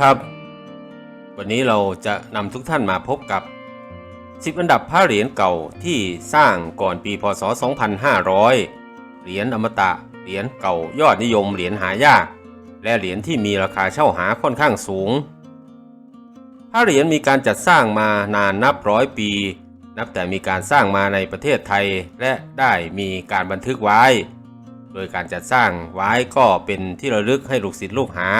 ครับ วันนี้เราจะนำทุกท่านมาพบกับ 10 อันดับพระเหรียญเก่าที่สร้างก่อนปีพศ 2500 เหรียญอมตะ เหรียญเก่ายอดนิยม เหรียญหายาก และเหรียญที่มีราคาเช่าหาค่อนข้างสูง พระเหรียญมีการจัดสร้างมานานนับร้อยปี นับแต่มีการสร้างมาในประเทศไทยและได้มีการบันทึกไว้ โดยการจัดสร้างไว้ก็เป็นที่ระลึกให้ลูกศิษย์ลูกหา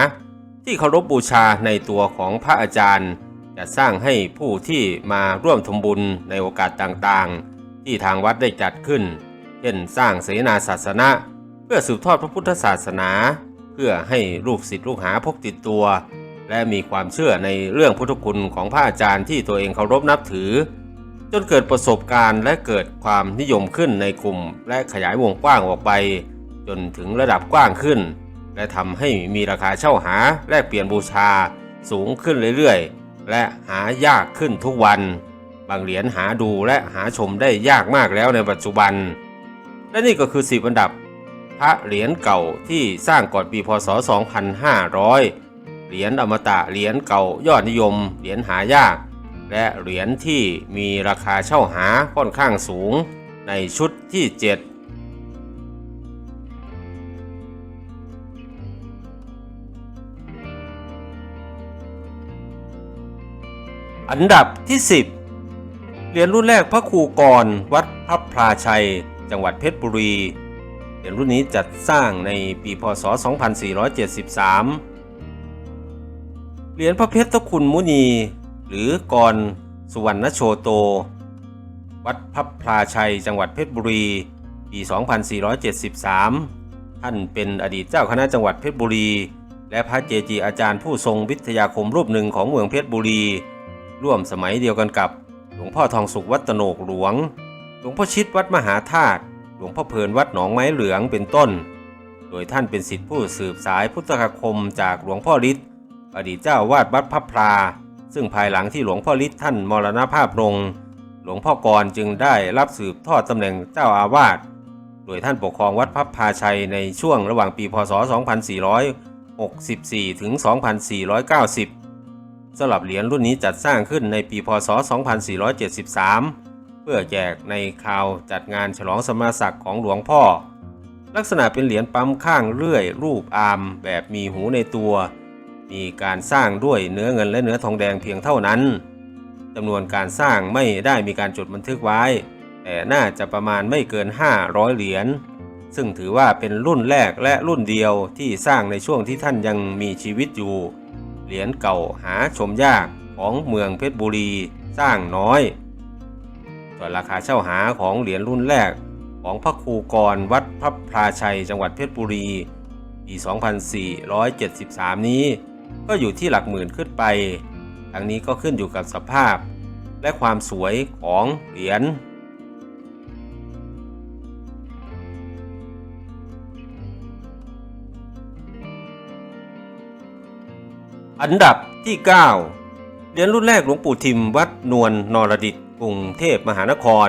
ที่เคารพบบูชาในตัวของพระอาจารย์ จะสร้างให้ผู้ที่มาร่วมทำบุญในโอกาสต่างๆ ที่ทางวัดได้จัดขึ้น เช่นสร้างเสนาศาสนะ เพื่อสืบทอดพระพุทธศาสนา เพื่อให้ลูกศิษย์ลูกหาพกติดตัว และมีความเชื่อในเรื่องพุทธคุณของพระอาจารย์ที่ตัวเองเคารพนับถือ จนเกิดประสบการณ์และเกิดความนิยมขึ้นในกลุ่ม และขยายวงกว้างออกไป จนถึงระดับกว้างขึ้น และทำให้มีราคาเช่าหาแลกเปลี่ยนบูชาสูงขึ้นเรื่อยๆ และหายากขึ้นทุกวัน บางเหรียญหาดูและหาชมได้ยากมากแล้วในปัจจุบัน และนี่ก็คือ10อันดับ พระเหรียญเก่าที่สร้างก่อนปีพศ 2500 เหรียญอมตะเหรียญเก่ายอดนิยม เหรียญหายาก และเหรียญที่มีราคาเช่าหาค่อนข้างสูงในชุดที่ 7 อันดับที่ 10 เหรียญรุ่นแรกพระครูกรวัดพระพลาชัย จังหวัดเพชรบุรี เหรียญรุ่นนี้จัดสร้างในปีพศ 2473 เหรียญพระเพชรคุณมุนี หรือกรสุวรรณโชโต วัดพระพลาชัย จังหวัดเพชรบุรี ปี 2473 ท่านเป็นอดีตเจ้าคณะจังหวัดเพชรบุรี และพระเจจีอาจารย์ผู้ทรงวิทยาคมรูปหนึ่งของเมืองเพชรบุรี ร่วมสมัยเดียวกันกับ หลวงพ่อทองสุขวัดตโนกหลวง หลวงพ่อชิดวัดมหาธาตุหลวงพ่อเพลินวัดหนองไม้เหลืองเป็นต้น โดยท่านเป็นศิษย์ผู้สืบสายพุทธคมจากหลวงพ่อฤทธิ์อดีตเจ้าวาดวัดพับพลา ซึ่งภายหลังที่หลวงพ่อฤทธิ์ท่านมรณภาพลง หลวงพ่อกรจึงได้รับสืบทอดตำแหน่งเจ้าอาวาส โดยท่านปกครองวัดพับพาชัยในช่วงระหว่างปีพศ 2464ถึง2490 สำหรับเหรียญรุ่นนี้จัดสร้างขึ้นในปีพศ 2473 เพื่อแจกในคราวจัดงานฉลองสมณศักดิ์ของหลวงพ่อ ลักษณะเป็นเหรียญปั๊มข้างเลื่อย รูปอามแบบมีหูในตัว มีการสร้างด้วยเนื้อเงินและเนื้อทองแดงเพียงเท่านั้นจำนวนการสร้างไม่ได้มีการจดบันทึกไว้ แต่น่าจะประมาณไม่เกิน 500 เหรียญซึ่งถือว่าเป็นรุ่นแรกและรุ่นเดียวที่สร้างในช่วงที่ท่านยังมีชีวิตอยู่ เหรียญเก่าหาชมยากของเมืองเพชรบุรีสร้างน้อย ส่วนราคาเช่าหาของเหรียญรุ่นแรกของพระครูกรวัดพระพลาชัยจังหวัดเพชรบุรีปี 2473 นี้ ก็อยู่ที่หลักหมื่นขึ้นไป ทั้งนี้ก็ขึ้นอยู่กับสภาพ และความสวยของเหรียญ อันดับที่ 9 เหรียญรุ่นแรกหลวงปู่ทิมวัดนวลนรดิตกรุงเทพมหานคร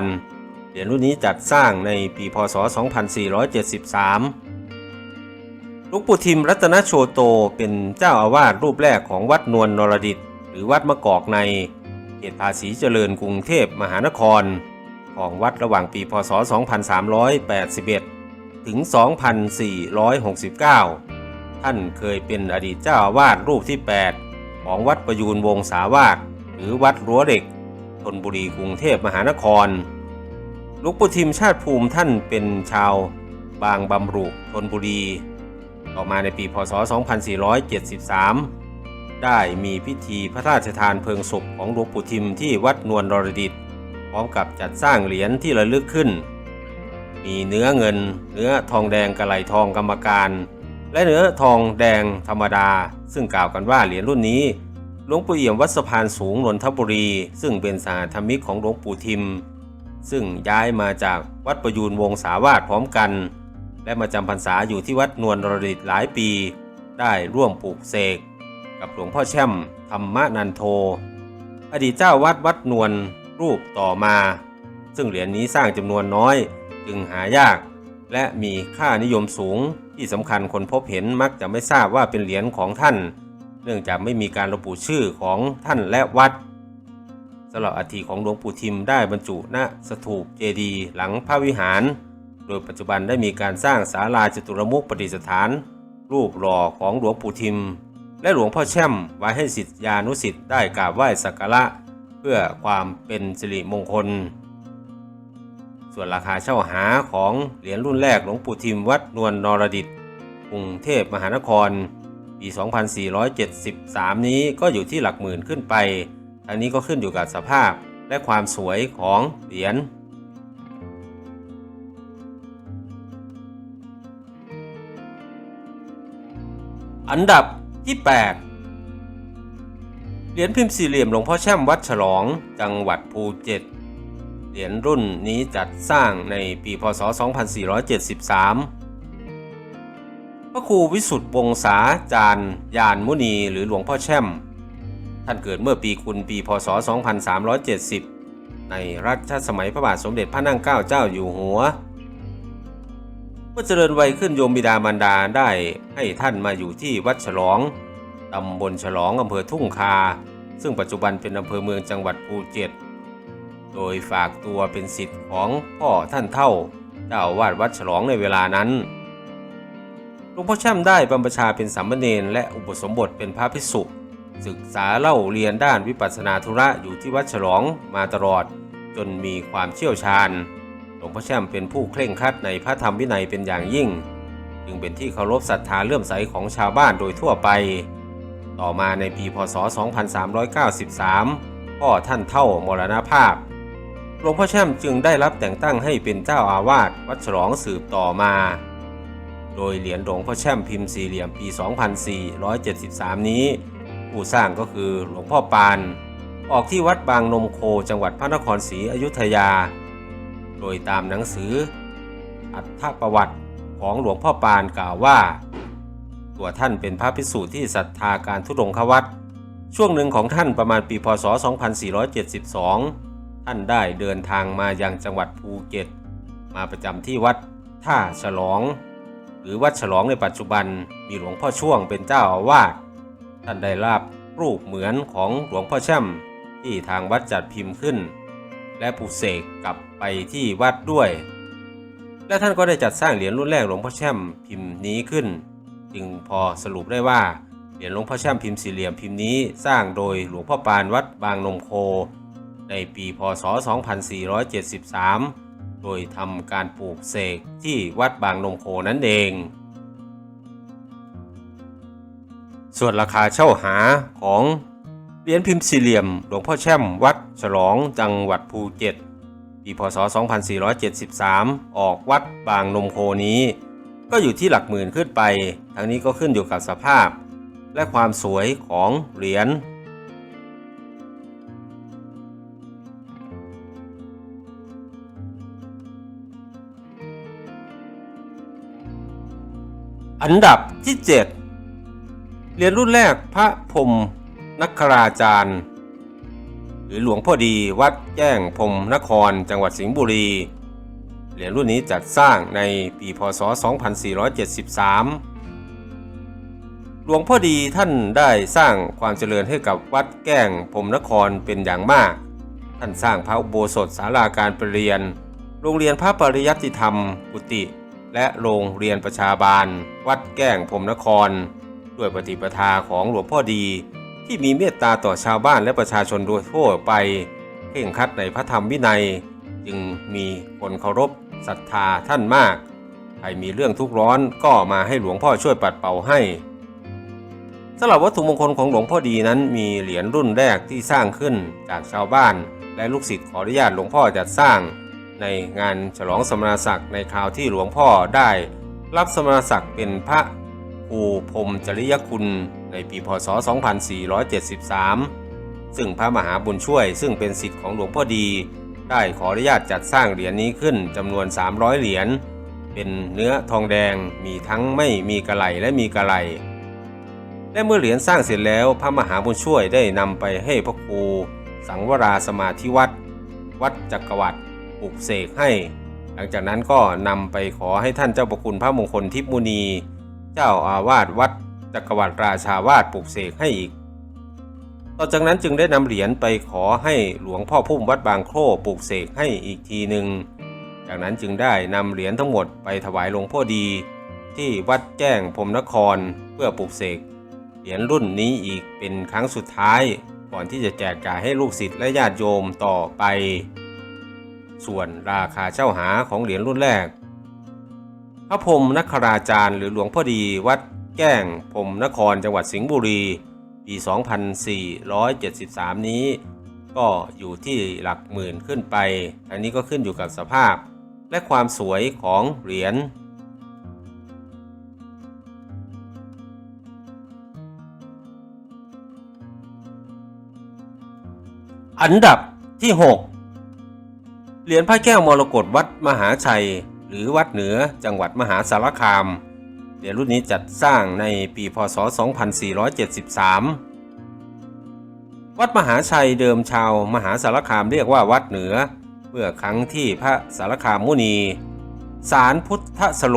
เหรียญรุ่นนี้จัดสร้างในปีพศ 2473 หลวงปู่ทิมรัตนโชโตเป็นเจ้าอาวาสรูปแรกของวัดนวลนรดิต หรือวัดมะกอกในเขตภาษีเจริญกรุงเทพมหานคร ของวัดระหว่างปีพศ 2381 ถึง 2469 ท่านเคยเป็นอดีตเจ้าอาวาสรูปที่ 8 ของวัดประยูนวงศาวาสหรือวัดรั้วเหล็กธนบุรีกรุงเทพมหานครหลวงปู่ทิมชาติภูมิท่านเป็นชาวบางบำรุธนบุรี ต่อมาในปีพศ 2473 ได้มีพิธีพระราชทานเพลิงศพของหลวงปู่ทิมที่วัดนวลนรดิตพร้อมกับจัดสร้างเหรียญที่ระลึกขึ้น มีเนื้อเงิน เนื้อทองแดงกระไหลทองกรรมการ และเนื้อทองแดงธรรมดา ซึ่งกล่าวกันว่าเหรียญรุ่นนี้หลวงปู่เอี่ยมวัดสะพานสูงนนทบุรี ซึ่งเป็นสหธรรมิกของหลวงปู่ทิม ซึ่งย้ายมาจากวัดประยูนวงศาวาสพร้อมกัน และมาจำพรรษาอยู่ที่วัดนวลรดิตหลายปี ได้ร่วมปลูกเสก กับหลวงพ่อแช่มธรรมนันโท อดีตเจ้าวัดวัดนวลรูปต่อมา ซึ่งเหรียญนี้สร้างจำนวนน้อยจึงหายาก และมีค่านิยมสูงที่สำคัญคนพบเห็นมักจะไม่ทราบว่าเป็นเหรียญของท่าน เนื่องจากไม่มีการระบุชื่อของท่านและวัดสำหรับอัฐิของหลวงปู่ทิมได้บรรจุณสถูปเจดีย์หลังพระวิหาร โดยปัจจุบันได้มีการสร้างศาลาจตุรมุขประดิษฐาน รูปหล่อของหลวงปู่ทิม และหลวงพ่อแช่มไว้ให้สิทธิานุสิทธิ์ได้กราบไหว้สักการะเพื่อความเป็นสิริมงคล ส่วนราคาเช่าหาของเหรียญรุ่นแรกหลวงปู่ทิมวัดนวลนรดิตกรุงเทพมหานครปี 2473 นี้ก็อยู่ที่หลักหมื่นขึ้นไปอันนี้ก็ขึ้นอยู่กับสภาพและความสวยของเหรียญอันดับที่ 8 เหรียญพิมพ์สี่เหลี่ยมหลวงพ่อแช่มวัดฉลอง จังหวัดภูเก็ต เหรียญรุ่นนี้จัดสร้างในปีพศ 2473 พระครูวิสุทธ์วงศาจารย์ยานมุนีหรือหลวงพ่อแช่ม ท่านเกิดเมื่อปีคุณปีพศ 2370 ในรัชสมัยพระบาทสมเด็จพระนั่งเกล้าเจ้าอยู่หัว เมื่อเจริญวัยขึ้นโยมบิดามารดาได้ให้ท่านมาอยู่ที่วัดฉลอง ตำบลฉลองอำเภอทุ่งคา ซึ่งปัจจุบันเป็นอำเภอเมืองจังหวัดภูเก็ต โดยฝากตัวเป็นสิทธิ์ของพ่อท่านเท่าเจ้าวาดวัดฉลองในเวลานั้นหลวงพ่อแช่มได้บรรพชาเป็นสามเณรและอุปสมบทเป็นพระภิกษุศึกษาเล่าเรียนด้านวิปัสสนาธุระอยู่ที่วัดฉลองมาตลอด จนมีความเชี่ยวชาญ หลวงพ่อแช่มเป็นผู้เคร่งครัดในพระธรรมวินัยเป็นอย่างยิ่ง จึงเป็นที่เคารพศรัทธาเลื่อมใสของชาวบ้านโดยทั่วไป ต่อมาในปีพศ 2393 พ่อท่านเท่ามรณภาพ หลวงพ่อแช่มจึงได้รับแต่งตั้งให้เป็นเจ้าอาวาสวัดฉลองสืบต่อมา โดยเหรียญหลวงพ่อแช่มพิมพ์สี่เหลี่ยมปี 2473 นี้ ผู้สร้างก็คือหลวงพ่อปาน ออกที่วัดบางนมโคจังหวัดพระนครศรีอยุธยา โดยตามหนังสือ อัฏฐประวัติของหลวงพ่อปานกล่าวว่า ตัวท่านเป็นพระภิกษุที่ศรัทธาการทุดงควัตช่วงหนึ่งของท่านประมาณปีพศ 2472 ท่านได้เดินทางมายังจังหวัดภูเก็ต มาประจำที่วัดท่าฉลอง หรือวัดฉลองในปัจจุบันมีหลวงพ่อช่วงเป็นเจ้าอาวาสท่านได้รับรูปเหมือนของหลวงพ่อแช่มที่ทางวัดจัดพิมพ์ขึ้น และปลูกเสกกลับไปที่วัดด้วย และท่านก็ได้จัดสร้างเหรียญรุ่นแรกหลวงพ่อแช่มพิมพ์นี้ขึ้น จึงพอสรุปได้ว่าเหรียญหลวงพ่อแช่มพิมพ์สี่เหลี่ยมพิมพ์นี้สร้างโดยหลวงพ่อปานวัดบางนมโค ในปีพศ 2473 โดยทำการปลูกเสกที่วัดบางนมโคนั่นเอง ส่วนราคาเช่าหาของเหรียญพิมพ์สี่เหลี่ยมหลวงพ่อแช่มวัดฉลองจังหวัดภูเก็ตปีพศ 2473 ออกวัดบางนมโคนี้ ก็อยู่ที่หลักหมื่นขึ้นไป ทั้งนี้ก็ขึ้นอยู่กับสภาพ และความสวยของเหรียญ อันดับที่ 7 เรียญรุ่นแรกพระพรมนักราจารย์ หรือหลวงพ่อดีวัดแจ้งพรมนครจังหวัดสิงห์บุรี เหรียญรุ่นนี้จัดสร้างในปีพศ 2473 หลวงพ่อดีท่านได้สร้างความเจริญให้กับวัดแก้งพรมนครเป็นอย่างมาก ท่านสร้างพระอุโบสถศาลาการประเรียน โรงเรียนพระปริยัติธรรมกุฏิ และโรงเรียนประชาบาล วัดแก้งพรมนคร ด้วยปฏิปทาของหลวงพ่อดี ที่มีเมตตาต่อชาวบ้านและประชาชนโดยทั่วไปเข่งคัดในพระธรรมวินัย จึงมีคนเคารพศรัทธาท่านมาก ใครมีเรื่องทุกข์ร้อนก็มาให้หลวงพ่อช่วยปัดเป่าให้สำหรับวัตถุมงคลของหลวงพ่อดีนั้นมีเหรียญรุ่นแรกที่สร้างขึ้นจากชาวบ้าน และลูกศิษย์ขออนุญาตหลวงพ่อจัดสร้าง ในงานฉลองสมณศักดิ์ในคราวที่หลวงพ่อได้ รับสมณศักดิ์เป็นพระครูพรมจริยคุณในปีพศ 2473 ซึ่งพระมหาบุญช่วยซึ่งเป็นศิษย์ของหลวงพ่อดี ได้ขออนุญาตจัดสร้างเหรียญนี้ขึ้นจำนวน 300 เหรียญเป็นเนื้อทองแดงมีทั้งไม่มีกระไหลและมีกระไหลและเมื่อเหรียญสร้างเสร็จแล้วพระมหาบุญช่วยได้นำไปให้พระครูสังวราสมาธิวัด วัดจักรวรรดิ ปลุกเสกให้ หลังจากนั้นก็นำไปขอให้ท่านเจ้าประคุณพระมงคลทิพมุนี เจ้าอาวาสวัดจักรวรรดิราชาวาดปลูกเสกให้อีก ต่อจากนั้นจึงได้นำเหรียญไปขอให้หลวงพ่อพุ่มวัดบางโคร่ปลูกเสกให้อีกทีหนึ่ง จากนั้นจึงได้นำเหรียญทั้งหมดไปถวายหลวงพ่อดี ที่วัดแจ้งพรมนครเพื่อปลูกเสกเหรียญรุ่นนี้อีกเป็นครั้งสุดท้าย ก่อนที่จะแจกจ่ายให้ลูกศิษย์และญาติโยมต่อไป ส่วนราคาเช่าหาของเหรียญรุ่นแรก พระพรหมนคราจารย์หรือหลวงพ่อดีวัดแก้งพรหมนครจังหวัดสิงห์บุรี ปี 2473 นี้ ก็อยู่ที่หลักหมื่นขึ้นไป อันนี้ก็ขึ้นอยู่กับสภาพ และความสวยของเหรียญอันดับที่ 6 เหรียญพระแก้วมรกตวัดมหาชัย หรือวัดเหนือจังหวัดมหาสารคาม เหรียญรุ่นนี้จัดสร้างในปีพศ 2473 วัดมหาชัยเดิมชาวมหาสารคามเรียกว่าวัดเหนือ เมื่อครั้งที่พระสารคามมุนี สารพุทธสโล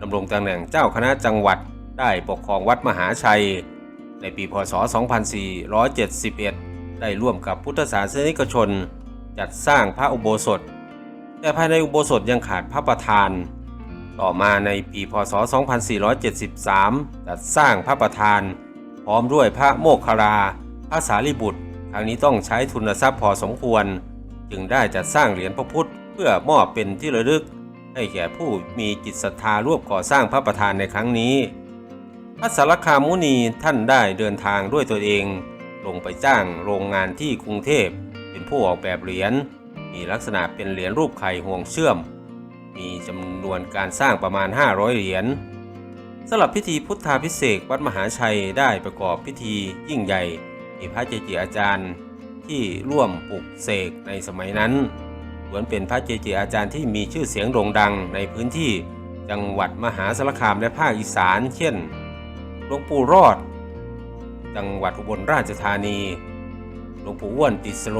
ดำรงตำแหน่งเจ้าคณะจังหวัดได้ปกครองวัดมหาชัย ในปีพศ 2471 ได้ร่วมกับพุทธศาสนิกชน จัดสร้างพระอุโบสถ แต่ภายในอุโบสถยังขาดพระประธาน ต่อมาในปีพศ 2473 จัดสร้างพระประธาน พร้อมด้วยพระโมคคลาพระสารีบุตรครั้งนี้ต้องใช้ทุนทรัพย์พอสมควร จึงได้จัดสร้างเหรียญพระพุทธ เพื่อมอบเป็นที่ระลึก ให้แก่ผู้มีจิตศรัทธาร่วมก่อสร้างพระประธานในครั้งนี้ พระสารคามมุนีท่านได้เดินทางด้วยตัวเอง ลงไปจ้างโรงงานที่กรุงเทพ เป็นผู้ออกแบบเหรียญ มีลักษณะเป็นเหรียญรูปไข่ห่วงเชื่อม มีจำนวนการสร้างประมาณ 500 เหรียญสำหรับพิธีพุทธาพิเศษวัดมหาชัยได้ประกอบพิธียิ่งใหญ่มีพระเจจิอาจารย์ ที่ร่วมปลุกเสกในสมัยนั้นล้วนเป็นพระเจจิอาจารย์ที่มีชื่อเสียงโด่งดังในพื้นที่จังหวัดมหาสารคามและภาคอีสาน เช่น หลวงปู่รอด จังหวัดอุบลราชธานี ลวงปู่อ้วนติสโล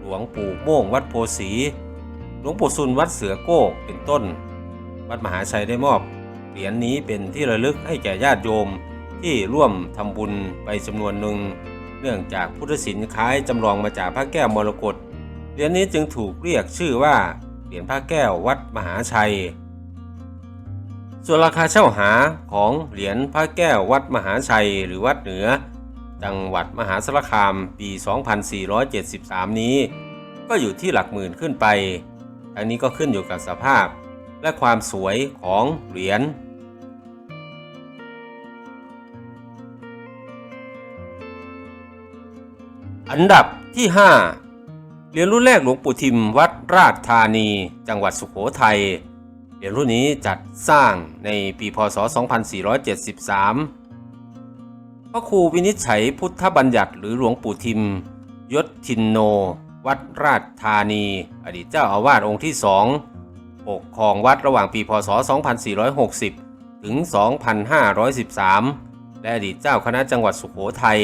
หลวงปู่โม่งวัดโพสี หลวงปู่ซุนวัดเสือโก้เป็นต้น วัดมหาชัยได้มอบ เหรียญนนี้เป็นที่ระลึกให้แก่ญาติโยมที่ร่วมทำบุญไปจำนวนหนึ่ง เนื่องจากพุทธศิลป์คล้ายจำลองมาจากพระแก้วมรกตเหรียญนนี้จึงถูกเรียกชื่อว่าเหรียญพระแก้ววัดมหาชัย ส่วนราคาเช่าหาของเหรียญพระแก้ววัดมหาชัยหรือวัดเหนือ จังหวัดมหาสารคามปี 2473 นี้ ก็อยู่ที่หลักหมื่นขึ้นไป อันนี้ก็ขึ้นอยู่กับสภาพ และความสวยของเหรียญอันดับที่ 5 เหรียญรุ่นแรกหลวงปู่ทิมวัดราชธานี จังหวัดสุขโขทัยเหรียญรุ่นนี้จัดสร้างในปีพศ 2473 พระครูวินิจฉัยพุทธบัญญัติหรือหลวงปู่ทิม ยศทินโน วัดราชธานี อดีตเจ้าอาวาสองค์ที่สองปกครองวัดระหว่างปีพศ 2460 ถึง 2513 และอดีตเจ้าคณะจังหวัดสุขโขทัย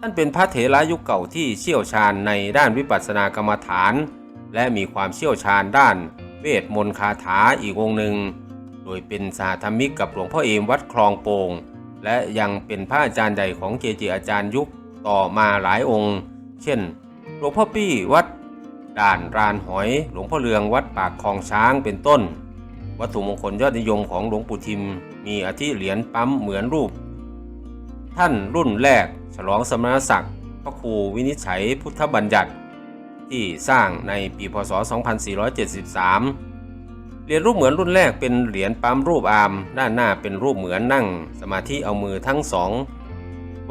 ท่านเป็นพระเถระยุคเก่าที่เชี่ยวชาญในด้านวิปัสสนากรรมฐาน และมีความเชี่ยวชาญด้านเวทมนต์คาถาอีกองค์หนึ่ง โดยเป็นสาธมิกกับหลวงพ่อเอมวัดคลองโป่ง และยังเป็นพระอาจารย์ใหญ่ของเจจิอาจารย์ยุคต่อมาหลายองค์ เช่น หลวงพ่อปี้วัดด่านรานหอย หลวงพ่อเรืองวัดปากคลองช้างเป็นต้น วัตถุมงคลยอดนิยมของหลวงปู่ทิม มีอาทิเหรียญปั๊มเหมือนรูป ท่านรุ่นแรก ฉลองสมณศักดิ์พระครูวินิจฉัยพุทธบัญญัติ ที่สร้างในปีพศ 2473 เหรียญรูปเหมือนรุ่นแรกเป็นเหรียญปั๊มรูปอาม ด้านหน้าเป็นรูปเหมือนนั่ง สมาธิเอามือทั้งสอง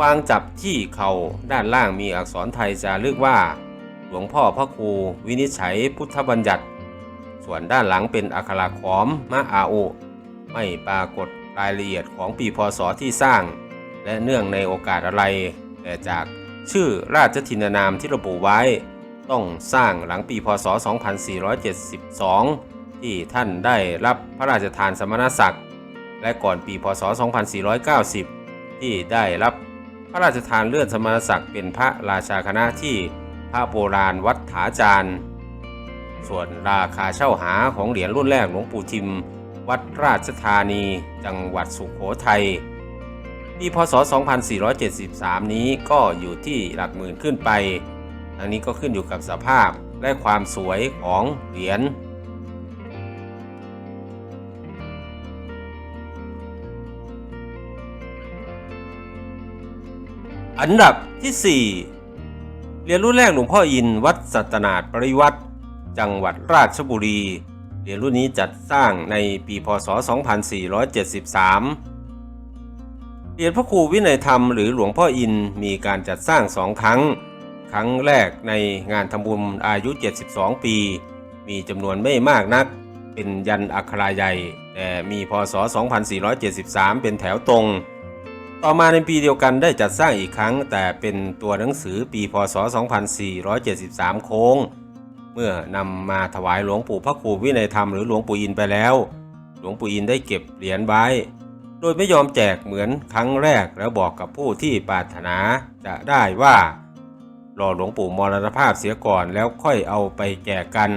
วางจับที่เข่าด้านล่างมีอักษรไทยจารึกว่า หลวงพ่อพระครูวินิจฉัยพุทธบัญญัติ ส่วนด้านหลังเป็นอักขระขอมมะอาโอไม่ปรากฏรายละเอียดของปีพศที่สร้าง และเนื่องในโอกาสอะไร แต่จากชื่อราชทินานามที่ระบุไว้ ต้องสร้างหลังปีพศ 2472 ที่ท่านได้รับพระราชทานสมณศักดิ์ และก่อนปีพศ 2490 ที่ได้รับพระราชทานเลื่อนสมณศักดิ์เป็นพระราชาคณะที่พระโบราณวัดถาจารย์ ส่วนราคาเช่าหาของเหรียญรุ่นแรกหลวงปู่ทิม วัดราชธานีจังหวัดสุขโขทัยปีพศ 2473 นี้ก็อยู่ที่หลักหมื่นขึ้นไปทั้งนี้ก็ขึ้นอยู่กับสภาพและความสวยของเหรียญ อันดับที่ 4 เหรียญรุ่นแรกหลวงพ่ออินวัดสัตนาดปริวัติ จังหวัดราชบุรี เหรียญรุ่นนี้จัดสร้างในปีพศ 2473 เหรียญพระครูวินัยธรรมหรือหลวงพ่ออินมีการจัดสร้างสองครั้ง ครั้งแรกในงานทำบุญอายุ 72 ปี มีจำนวนไม่มากนัก เป็นยันอัคราใหญ่แต่มีพศ 2473 เป็นแถวตรง ต่อมาในปีเดียวกันได้จัดสร้างอีกครั้ง แต่เป็นตัวหนังสือปีพศ 2473 โค้ง เมื่อนำมาถวายหลวงปู่พระครูวินัยธรรมหรือหลวงปู่อินไปแล้ว หลวงปู่อินได้เก็บเหรียญไว้ โดยไม่ยอมแจกเหมือนครั้งแรกแล้วบอกกับผู้ที่ปรารถนาจะได้ว่ารอหลวงปู่มรณภาพเสียก่อนแล้วค่อยเอาไปแจกกัน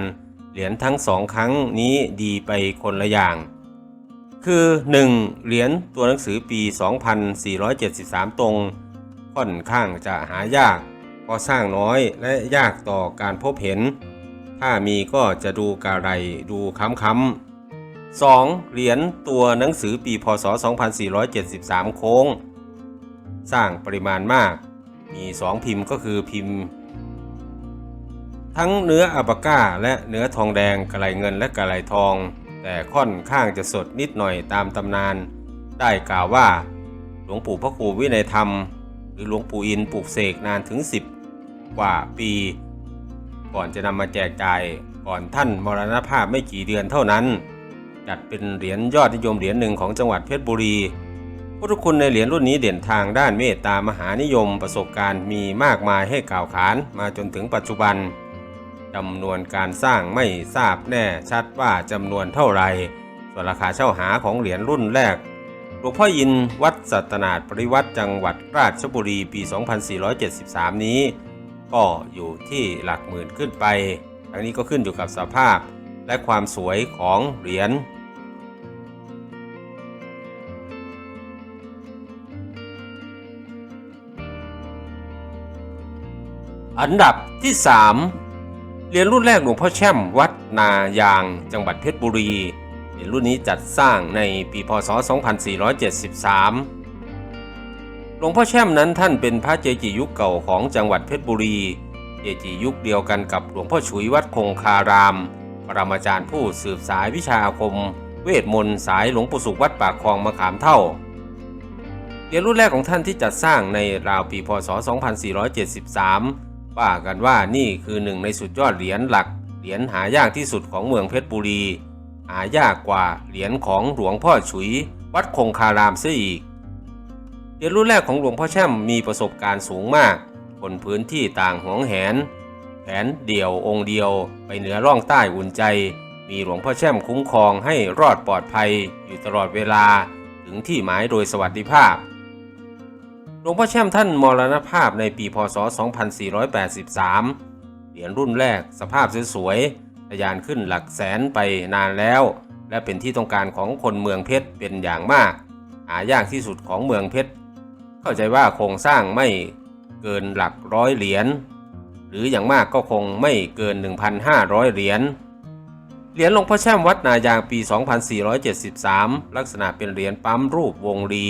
เหรียญทั้งสองครั้งนี้ดีไปคนละอย่าง คือ 1. เหรียญตัวหนังสือปี 2473 ตรง ค่อนข้างจะหายากเพราะสร้างน้อยและยากต่อการพบเห็น ถ้ามีก็จะดูกะไรดูค้ำๆ 2. เหรียญตัวหนังสือปีพศ 2473 โค้ง สร้างปริมาณมาก มี 2 พิมพ์ก็คือพิมพ์ ทั้งเนื้ออัปาก้าและเนื้อทองแดงกระไหลเงินและกระไหลทอง แต่ค่อนข้างจะสดนิดหน่อยตามตำนาน ได้กล่าวว่า หลวงปู่พระครูวินัยธรรม หรือหลวงปู่อินปลูกเสกนานถึง 10 กว่าปี ก่อนจะนำมาแจกจ่ายก่อนท่านมรณภาพไม่กี่เดือนเท่านั้น จัดเป็นเหรียญยอดนิยมเหรียญหนึ่งของจังหวัดเพชรบุรีพุทธคุณในเหรียญรุ่นนี้เด่นทางด้านเมตตามหานิยมประสบการณ์มีมากมายให้กล่าวขานมาจนถึงปัจจุบัน จำนวนการสร้างไม่ทราบแน่ชัดว่าจำนวนเท่าไหร่ส่วนราคาเช่าหาของเหรียญรุ่นแรกหลวงพ่อยินวัดสัตนาดปริวัติจังหวัดราชบุรีปี 2473 นี้ ก็อยู่ที่หลักหมื่นขึ้นไป ทั้งนี้ก็ขึ้นอยู่กับสภาพและความสวยของเหรียญอันดับที่ 3 เหรียญรุ่นแรกหลวงพ่อแช่มวัดนายาง จังหวัดเพชรบุรี เหรียญรุ่นนี้จัดสร้างในปีพศ 2473 หลวงพ่อแช่มนั้นท่านเป็นพระเจจิยุคเก่าของจังหวัดเพชรบุรี เจจิยุคเดียวกันกับหลวงพ่อฉุยวัดคงคาราม ปรมาจารย์ผู้สืบสายวิชาอาคม เวทมนต์สายหลวงปู่สุขวัดปากคลองมะขามเท่า เหรียญรุ่นแรกของท่านที่จัดสร้างในราวปีพศ 2473 ว่ากันว่านี่คือหนึ่งในสุดยอดเหรียญหลัก เหรียญหายากที่สุดของเมืองเพชรบุรี หายากกว่าเหรียญของหลวงพ่อฉุย วัดคงคารามเสียอีกเหรียญรุ่นแรกของหลวงพ่อแช่มมีประสบการณ์สูงมาก คนพื้นที่ต่างหวงแหน แผนเดี่ยวองค์เดียว ไปเหนือร่องใต้อุ่นใจ มีหลวงพ่อแช่มคุ้มครองให้รอดปลอดภัยอยู่ตลอดเวลาถึงที่หมายโดยสวัสดิภาพ หลวงพ่อแช่มท่านมรณภาพในปีพศ 2483 เหรียญรุ่นแรกสภาพสวยๆทะยานขึ้นหลักแสนไปนานแล้ว และเป็นที่ต้องการของคนเมืองเพชรเป็นอย่างมาก หายากที่สุดของเมืองเพชร เข้าใจว่าโครงสร้างไม่เกินหลักร้อยเหรียญ หรืออย่างมากก็คงไม่เกิน 1,500 เหรียญ เหรียญหลวงพ่อแช่มวัดนายางปี 2473 ลักษณะเป็นเหรียญปั๊มรูปวงรี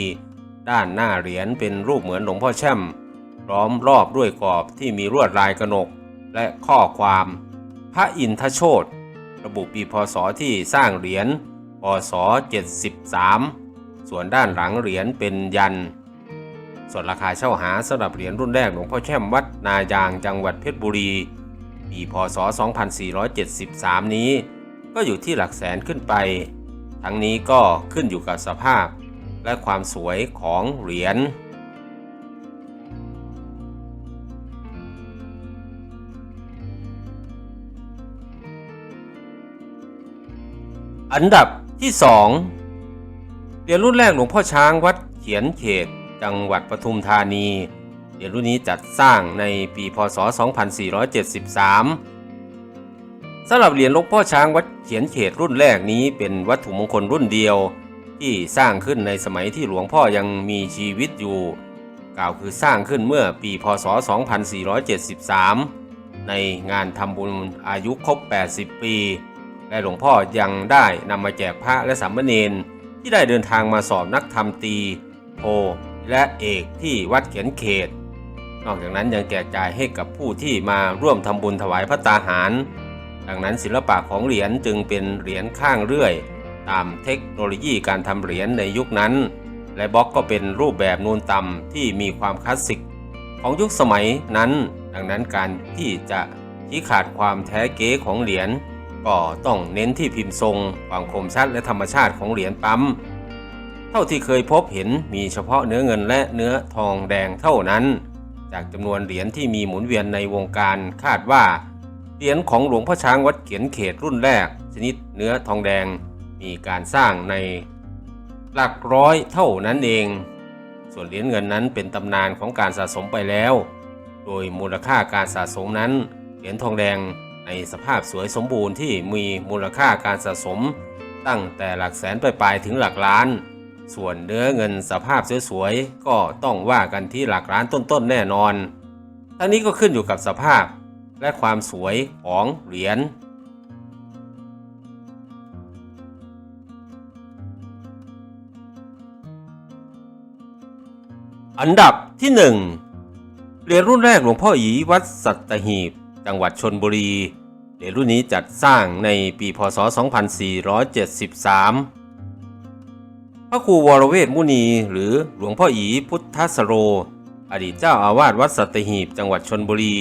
ด้านหน้าเหรียญเป็นรูปเหมือนหลวงพ่อแช่มล้อมรอบด้วยกรอบที่มีลวดลายกระหนก และข้อความ พระอินทโชตระบุปีพศที่สร้างเหรียญพศ 73 ส่วนด้านหลังเหรียญเป็นยัน ส่วนราคาเช่าหาสำหรับเหรียญรุ่นแรกหลวงพ่อแช่มวัดนายางจังหวัดเพชรบุรีปีพศ 2473 นี้ ก็อยู่ที่หลักแสนขึ้นไป ทั้งนี้ก็ขึ้นอยู่กับสภาพ และความสวยของเหรียญอันดับที่2เหรียญรุ่นแรกหลวงพ่อช้างวัดเขียนเขต จังหวัดปทุมธานีเหรียญรุ่นนี้จัดสร้างในปีพศ 2473สำหรับเหรียญหลวงพ่อช้างวัดเขียนเขตรุ่นแรกนี้เป็นวัตถุมงคลรุ่นเดียว ที่สร้างขึ้นในสมัยที่หลวงพ่อยังมีชีวิตอยู่ กล่าวคือสร้างขึ้นเมื่อปีพศ 2473 ในงานทำบุญอายุครบ 80 ปี และหลวงพ่อยังได้นำมาแจกพระและสามเณรที่ได้เดินทางมาสอบนักธรรมตีโทและเอกที่วัดเขียนเขต นอกจากนั้นยังแจกจ่ายให้กับผู้ที่มาร่วมทำบุญถวายพระตาหาร ดังนั้นศิลปะของเหรียญจึงเป็นเหรียญข้างเรื่อย ตามเทคโนโลยีการทำเหรียญในยุคนั้น และบล็อกก็เป็นรูปแบบนูนต่ำที่มีความคลาสสิก ของยุคสมัยนั้น ดังนั้นการที่จะชี้ขาดความแท้เก๊ของเหรียญก็ต้องเน้นที่พิมพ์ทรง ความคมชัดและธรรมชาติของเหรียญปั๊ม เท่าที่เคยพบเห็นมีเฉพาะเนื้อเงินและเนื้อทองแดงเท่านั้น จากจำนวนเหรียญที่มีหมุนเวียนในวงการคาดว่าเหรียญของหลวงพ่อช้างวัดเขียนเขตรุ่นแรก ชนิดเนื้อทองแดง มีการสร้างในหลักร้อยเท่านั้นเอง ส่วนเหรียญเงินนั้นเป็นตำนานของการสะสมไปแล้ว โดยมูลค่าการสะสมนั้น เหรียญทองแดงในสภาพสวยสมบูรณ์ที่มีมูลค่าการสะสม ตั้งแต่หลักแสนไปปลายถึงหลักล้าน ส่วนเนื้อเงินสภาพสวยๆก็ต้องว่ากันที่หลักล้านต้นๆแน่นอน ทั้งนี้ก็ขึ้นอยู่กับสภาพและความสวยของเหรียญ อันดับที่ 1 เหรียญรุ่นแรกหลวงพ่อหยีวัดสัตหีบ จังหวัดชนบุรี เหรียญรุ่นนี้จัดสร้างในปีพศ 2473 พระครูวรเวทมุนีหรือหลวงพ่อหยีพุทธสโร อดีตเจ้าอาวาสวัดสัตหีบ จังหวัดชนบุรี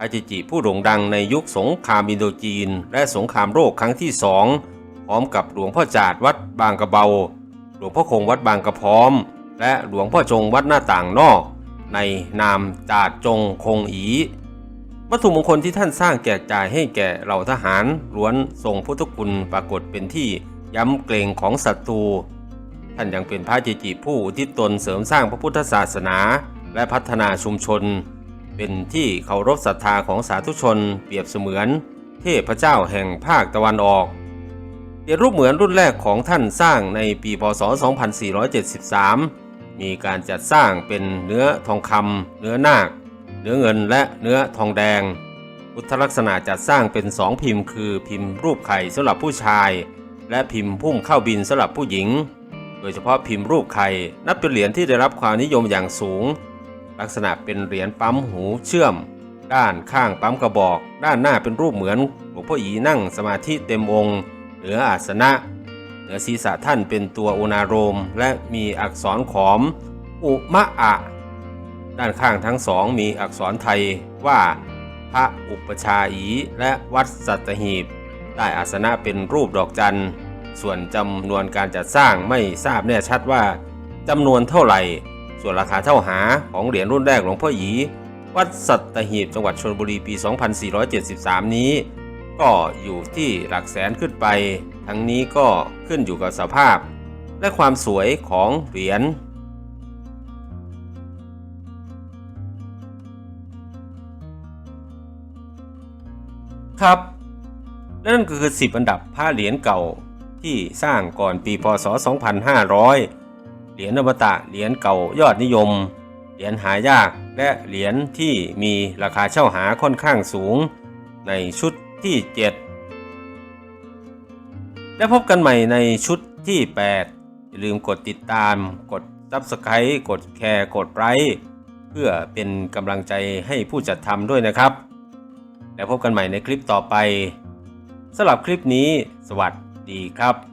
อาจิจิผู้โด่งดังในยุคสงครามอินโดจีน และสงครามโลกครั้งที่สองพร้อมกับหลวงพ่อจาดวัดบางกระเบา หลวงพ่อคงวัดบางกระพร้อม และหลวงพ่อจงวัดหน้าต่างนอก ในนามจาดจงคงอีวัตถุมงคลที่ท่านสร้างแจกจ่ายให้แก่เหล่าทหารล้วนทรงพุทธคุณปรากฏเป็นที่ย้ำเกรงของศัตรูท่านยังเป็นพระเจจิผู้ทิศตนเสริมสร้างพระพุทธศาสนา และพัฒนาชุมชน เป็นที่เคารพศรัทธาของสาธุชน เปรียบเสมือน เทพเจ้าแห่งภาคตะวันออกเหรียญรูปเหมือนรุ่นแรกของท่านสร้างในปีพศ 2473 มีการจัดสร้างเป็นเนื้อทองคำเนื้อนาค เนื้อเงินและเนื้อทองแดง พุทธลักษณะจัดสร้างเป็นสองพิมพ์คือพิมพ์รูปไข่สำหรับผู้ชาย และพิมพ์พุ่มเข้าบินสำหรับผู้หญิง โดยเฉพาะพิมพ์รูปไข่นับเป็นเหรียญที่ได้รับความนิยมอย่างสูง ลักษณะเป็นเหรียญปั๊มหูเชื่อม ด้านข้างปั๊มกระบอก ด้านหน้าเป็นรูปเหมือนหลวงพ่ออีนั่งสมาธิเต็มองค์เหนืออาสนะ เหนือศีรษะท่านเป็นตัวโอนาโรมและมีอักษรขอม อุมะอะ ด้านข้างทั้งสองมีอักษรไทยว่า พระอุปชาอีและวัดสัตหีบ ได้อาสนะเป็นรูปดอกจันทร์ส่วนจำนวนการจัดสร้างไม่ทราบแน่ชัดว่าจำนวนเท่าไหร่ ส่วนราคาเท่าหาของเหรียญรุ่นแรกหลวงพ่อหยี วัดสัตหีบจังหวัดชลบุรีปี 2473 นี้ ก็อยู่ที่หลักแสนขึ้นไป ทั้งนี้ก็ขึ้นอยู่กับสภาพ และความสวยของเหรียญครับและนั่นก็คือ 10 อันดับผ้าเหรียญเก่าที่สร้างก่อนปีพศ 2500 เหรียญอมตะ เหรียญเก่ายอดนิยม เหรียญหายาก และเหรียญที่มีราคาเช่าหาค่อนข้างสูง ในชุดที่ 7 และพบกันใหม่ในชุดที่ 8 อย่าลืมกดติดตาม กด Subscribe กดแชร์กดไลค์เพื่อเป็นกำลังใจให้ผู้จัดทำด้วยนะครับ แล้วพบกันใหม่ในคลิปต่อไปสำหรับคลิปนี้ สวัสดีครับ